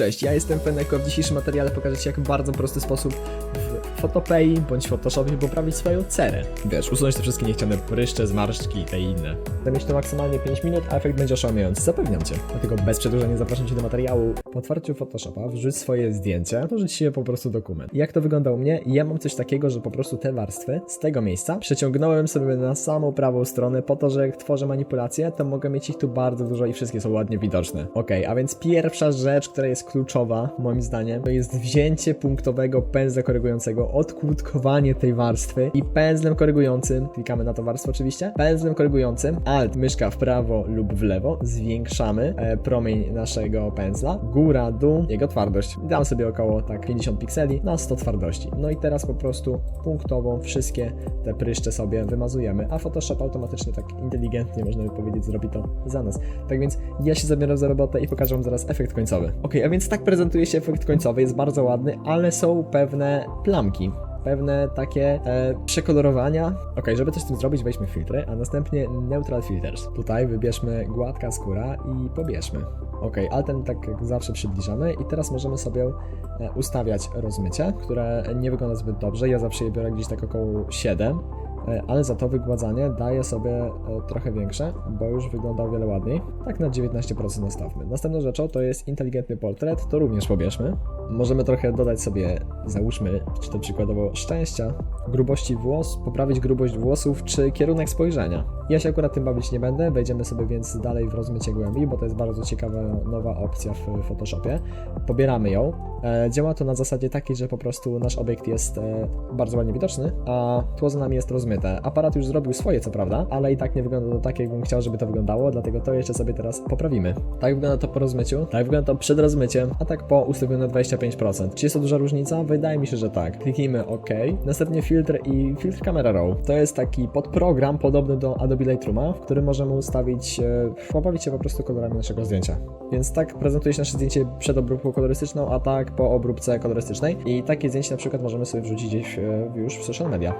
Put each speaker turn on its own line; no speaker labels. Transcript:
Cześć, ja jestem Feneko. W dzisiejszym materiale pokażę Ci, jak w bardzo prosty sposób Photopay bądź Photoshopie poprawić swoją cerę. Wiesz, usunąć te wszystkie niechciane pryszcze, zmarszczki i te inne. Zamieć to maksymalnie 5 minut, a efekt będzie oszałamiający, zapewniam Cię. Dlatego bez przedłużenia zapraszam Cię do materiału. Po otwarciu Photoshopa wrzuć swoje zdjęcie, włożyć się po prostu dokument. Jak to wygląda u mnie? Ja mam coś takiego, że po prostu te warstwy z tego miejsca przeciągnąłem sobie na samą prawą stronę po to, że jak tworzę manipulacje, to mogę mieć ich tu bardzo dużo i wszystkie są ładnie widoczne. Ok, a więc pierwsza rzecz, która jest kluczowa, moim zdaniem, to jest wzięcie punktowego pędzla korygującego, odkłódkowanie tej warstwy i pędzlem korygującym, klikamy na tą warstwę oczywiście, pędzlem korygującym, alt, myszka w prawo lub w lewo, zwiększamy e, promień naszego pędzla, góra, dół, jego twardość. Dam sobie około tak 50 pikseli na 100 twardości. No i teraz po prostu punktowo wszystkie te pryszcze sobie wymazujemy, a Photoshop automatycznie tak inteligentnie, można by powiedzieć, zrobi to za nas. Tak więc ja się zabieram za robotę i pokażę Wam zaraz efekt końcowy. Ok, a więc tak prezentuje się efekt końcowy, jest bardzo ładny, ale są pewne plamki. Pewne takie e, przekolorowania. Ok, żeby coś z tym zrobić, weźmy filtry, a następnie Neutral Filters. Tutaj wybierzmy gładka skóra i pobierzmy. Ok, altem tak jak zawsze przybliżamy i teraz możemy sobie e, ustawiać rozmycie, które nie wygląda zbyt dobrze. Ja zawsze je biorę gdzieś tak około 7 e, ale za to wygładzanie daje sobie e, trochę większe, bo już wygląda o wiele ładniej. Tak na 19% nastawmy. Następną rzeczą to jest inteligentny portret, to również pobierzmy. Możemy trochę dodać sobie, załóżmy, czy to przykładowo szczęścia, grubości włos, poprawić grubość włosów, czy kierunek spojrzenia. Ja się akurat tym bawić nie będę, wejdziemy sobie więc dalej w rozmycie głębi, bo to jest bardzo ciekawa nowa opcja w Photoshopie. Pobieramy ją. E, działa to na zasadzie takiej, że po prostu nasz obiekt jest e, bardzo ładnie widoczny, a tło za nami jest rozmyte. Aparat już zrobił swoje, co prawda, ale i tak nie wygląda to tak, jakbym chciał, żeby to wyglądało, dlatego to jeszcze sobie teraz poprawimy. Tak wygląda to po rozmyciu, tak wygląda to przed rozmyciem, a tak po ustawione 25%. Czy jest to duża różnica? Wydaje mi się, że tak. Kliknijmy OK. Następnie filtr i filtr Camera Raw. To jest taki podprogram podobny do Adobe Lightrooma, w którym możemy ustawić, e, pobawić się po prostu kolorami naszego zdjęcia. Więc tak prezentuje się nasze zdjęcie przed obróbką kolorystyczną, a tak po obróbce kolorystycznej. I takie zdjęcie na przykład możemy sobie wrzucić gdzieś e, już w social media.